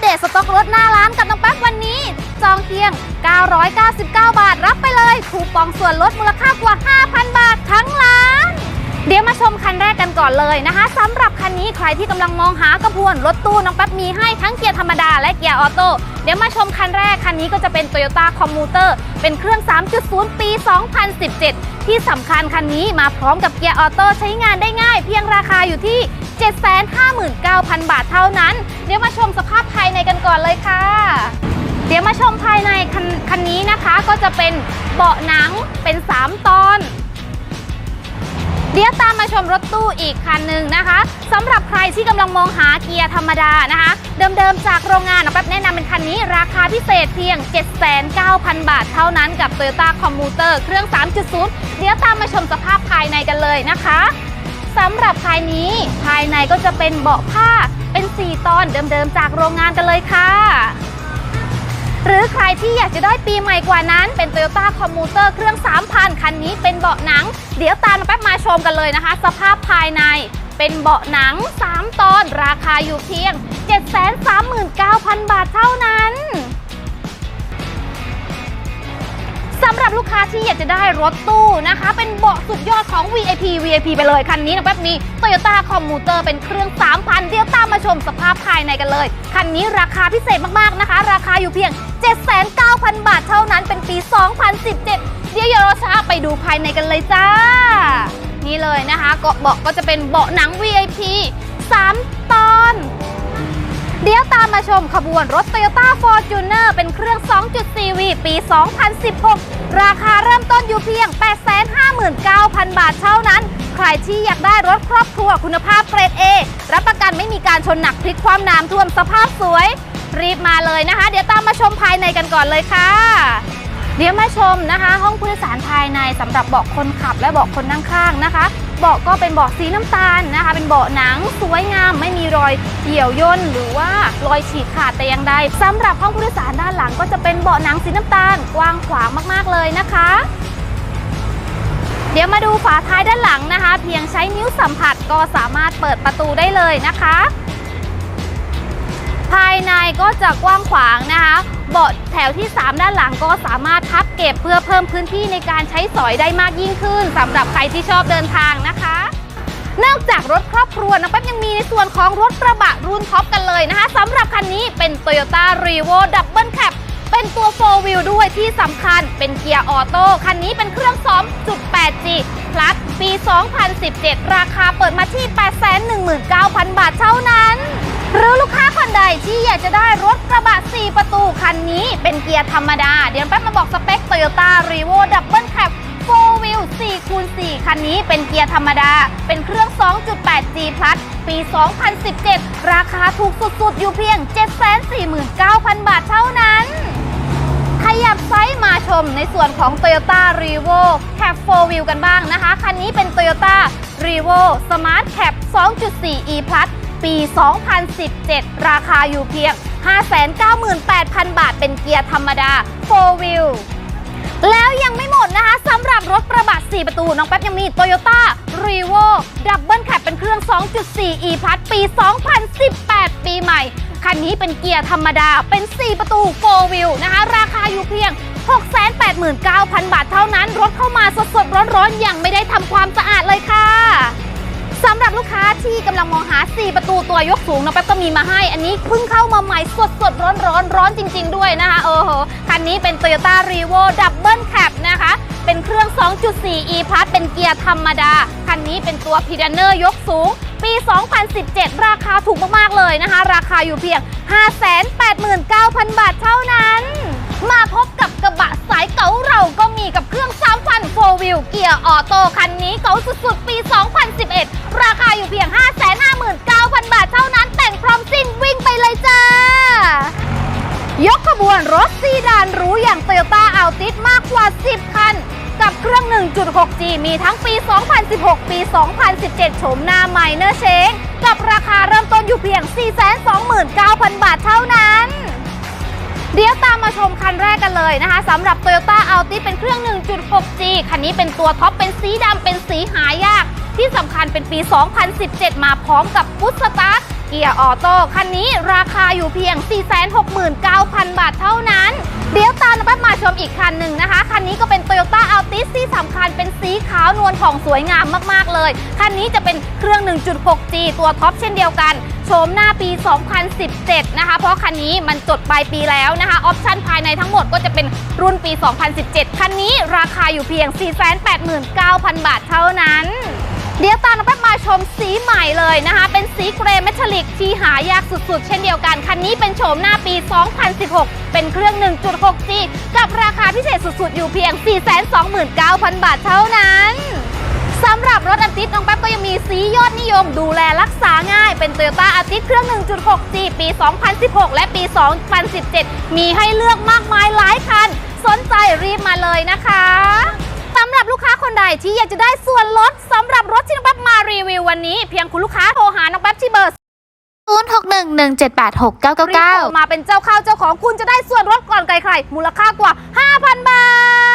เดตสต็อกรถหน้าร้านกับน้องแป๊บวันนี้ จองเพียง 999 บาท รับไปเลยคูปองส่วนลดมูลค่ากว่า 5,000 บาททั้งร้าน เดี๋ยวมาชมคันแรกกันก่อนเลยนะคะสำหรับคันนี้ใครที่กำลังมองหากระพวนรถตู้น้องแป๊บมีให้ทั้งเกียร์ธรรมดาและเกียร์ออโต้เดี๋ยวมาชมคันแรกคันนี้ก็จะเป็น Toyota Commuter เป็นเครื่อง 3.0 ปี 2017 ที่สำคัญคันนี้มาพร้อมกับเกียร์ออโต้ใช้งานได้ง่าย เพียงราคาอยู่ที่ 759,000 บาทเท่านั้น เดี๋ยวมาชมสภาพภายในกันก่อนเลยค่ะ เดี๋ยวมาชมภายในคันคันนี้นะคะก็จะเป็นเบาะหนังเป็น 3 ตอน เดี๋ยวตามมาชมรถตู้อีกคันหนึ่งนะคะสำหรับใครที่กำลังมองหาเกียร์ธรรมดานะคะ เดิมๆจากโรงงานนะแป๊บแนะนำเป็นคันนี้ ราคาพิเศษเพียง 79,000บาทเท่านั้นกับ Toyota Commuter เครื่อง 3.0 เดี๋ยวตามมาชมสภาพภายในกันเลยนะคะ สำหรับภายนี้ ภายในก็จะเป็นเบาะผ้าเป็น 4 ตอนเดิมๆจากโรงงานกันเลยค่ะ หรือใครที่อยากจะได้ปีใหม่กว่านั้น เป็น Toyota Commuter เครื่อง 3,000 คันนี้เป็นเบาะหนัง เดี๋ยวตามมาแป๊บมาชมกันเลยนะคะ สภาพภายในเป็นเบาะหนัง 3 ตอน ราคาอยู่เพียง 739,000 บาทเท่านั้น ลูกค้าที่อยากจะได้รถตู้นะคะ เป็นเบาะสุดยอดของ VIP VIP ไปเลยคันนี้นะแป๊บมี Toyota Commuter เป็นเครื่อง 3,000 เดี๋ยวตามมาชมสภาพภายในกันเลย คันนี้ราคาพิเศษมากๆนะคะ ราคาอยู่เพียง 79,000 บาทเท่านั้นเป็นปี 2017 เดี๋ยวอย่ารอช้าไปดูภายในกันเลยจ้า นี่เลยนะคะเกาะเบาะก็จะเป็นเบาะหนัง VIP 3 เดี๋ยวตามมาชมขบวนรถ Toyota Fortuner เป็นเครื่อง 2.4V ปี 2016 ราคาเริ่มต้นอยู่เพียง 859,000 บาทเท่านั้น ใครที่อยากได้รถครอบครัวคุณภาพเกรด A รับประกันไม่มีการชนหนักพลิกความน้ำท่วมสภาพสวย รีบมาเลยนะคะ เดี๋ยวตามมาชมภายในกันก่อนเลยค่ะ เดี๋ยวมาชมนะคะ ห้องผู้โดยสารภายในสำหรับเบาะคนขับและเบาะคนนั่งข้างนะคะเบาะก็เป็นเบาะสีน้ำตาลนะคะ เป็นเบาะหนังสวยงามไม่มีรอยเหี่ยวย่นหรือว่ารอยฉีกขาดแต่อย่างใดสำหรับห้องผู้โดยสารด้านหลังก็จะเป็นเบาะหนังสีน้ำตาลกว้างขวางมากๆเลยนะคะ เดี๋ยวมาดูฝาท้ายด้านหลังนะคะ เพียงใช้นิ้วสัมผัสก็สามารถเปิดประตูได้เลยนะคะ ก็จะกว้างขวางนะคะ เบาะแถวที่ 3 ด้านหลังก็สามารถพับเก็บเพื่อเพิ่มพื้นที่ในการใช้สอยได้มากยิ่งขึ้นสำหรับใครที่ชอบเดินทางนะคะนอกจากรถครอบครัวน้องแป๊บยังมีในส่วนของรถกระบะรุ่นท็อปกันเลยนะคะสำหรับคันนี้เป็น Toyota r e v o Double Cab เป็นตัว 4 wheel ด้วยที่สำคัญเป็นเกียร์ออโต้คันนี้เป็นเครื่อง 2.8G Plus ปี 2017 ราคาเปิดมาที่ 819,000 บาทเท่านั้น หรือลูกค้าคนใดที่อยากจะได้รถกระบะ 4 ประตูคันนี้เป็นเกียร์ธรรมดา เดี๋ยวแป๊บมาบอกสเปค Toyota r e v o Double Cab 4 wheel 4คูณ4คันนี้เป็นเกียร์ธรรมดา เป็นเครื่อง 2.8G Plus ปี 2017 ราคาถูกสุดๆ อยู่เพียง 749,000 บาทเท่านั้น ยับไซส์มาชมในส่วนของ Toyota r e v o Cab 4 Wheel กันบ้างนะคะ คันนี้เป็น Toyota r e v o Smart Cab 2.4 E Plus ปี 2017 ราคาอยู่เพียง 598,000 บาทเป็นเกียร์ธรรมดา 4 Wheel แล้วยังไม่หมดนะคะสำหรับรถกระบะ 4 ประตู น้องแป๊บยังมี Toyota r e v o Double Cab เป็นเครื่อง 2.4 E Plus ปี 2018 ปีใหม่ คันนี้เป็นเกียร์ธรรมดา เป็น 4 ประตู4 wheel นะคะ ราคาอยู่เพียง 689,000 บาทเท่านั้น รถเข้ามาสดๆ ร้อนๆยังไม่ได้ทำความสะอาดเลยค่ะสำหรับลูกค้าที่กำลังมองหา 4 ประตูตัวยกสูงน้องแป๊บก็มีมาให้ อันนี้เพิ่งเข้ามาใหม่สดสดร้อนร้อนๆร้อนจริง ๆ ด้วยนะคะ เออโหคันนี้เป็น Toyota r e v o Double Cab นะคะ เป็นเครื่อง 2.4 E Plus เป็นเกียร์ธรรมดา คันนี้เป็นตัว p i d a n e r ยกสูง ปี 2017 ราคาถูกมาก ๆ เลยนะคะ ราคาอยู่เพียง 589,000 บาทเท่านั้น มาพบกับกระบะสายเก๋าเราก็มีกับเครื่อง3ฟัน4 wheel เกียร์ออโต้คันนี้เก๋าสุด ๆ ปี 2011 ราคาอยู่เพียง 559,000 บาทเท่านั้น แต่งพร้อมซิ่งวิ่งไปเลยจ้ายกขบวนรถซีดานหรูอย่าง Toyota Altis มา 6G มีทั้งปี 2016 ปี 2017 โฉมหน้าใหม่เนอร์เชงกับราคาเริ่มต้นอยู่เพียง 429,000 บาทเท่านั้น เดี๋ยวตามมาชมคันแรกกันเลยนะคะสำหรับ Toyota Altis เป็นเครื่อง 1.6G คันนี้เป็นตัวท็อปเป็นสีดำเป็นสีหายาก ที่สำคัญเป็นปี 2017 มาพร้อมกับฟุตสตาร์ เกียร์ออโต้คันนี้ราคาอยู่เพียง 469,000 บาทเท่านั้น เดี๋ยวตามน้องแป๊บมาชมอีกคันหนึ่งนะคะ คันนี้ก็เป็น Toyota Altis ที่สำคัญเป็นสีขาวนวลของสวยงามมากๆเลย คันนี้จะเป็นเครื่อง 1.6G ตัวท็อปเช่นเดียวกันโฉมหน้าปี 2017 นะคะ เพราะคันนี้มันจดปลายปีแล้วนะคะ ออปชั่นภายในทั้งหมดก็จะเป็นรุ่นปี 2017 คันนี้ราคาอยู่เพียง 489,000 บาทเท่านั้น เดี๋ยวตามน้องแป๊บมาชมสีใหม่เลยนะคะ เป็นสีเกรย์เมทัลลิกที่หายากสุดๆ เช่นเดียวกัน คันนี้เป็นโฉมหน้าปี 2016 เป็นเครื่อง 1.6G กับราคาพิเศษสุดๆ อยู่เพียง 429,000 บาทเท่านั้นสำหรับรถอาทิตย์น้องแป๊บก็ยังมีสียอดนิยมดูแลรักษาง่าย เป็น Toyota อาทิตย์เครื่อง 1.6G ปี 2016 และปี 2017 มีให้เลือกมากมายหลายคัน สนใจรีบมาเลยนะคะสำหรับลูกค้าคนใดที่อยากจะได้ส่วนลดสำหรับรถ วันนี้เพียงคุณลูกค้าโทรหาน้องแป๊บที่เบอร์ 0611786999 มาเป็นเจ้าข้าเจ้าของคุณจะได้ส่วนลดก่อนใครๆมูลค่ากว่า 5,000 บาท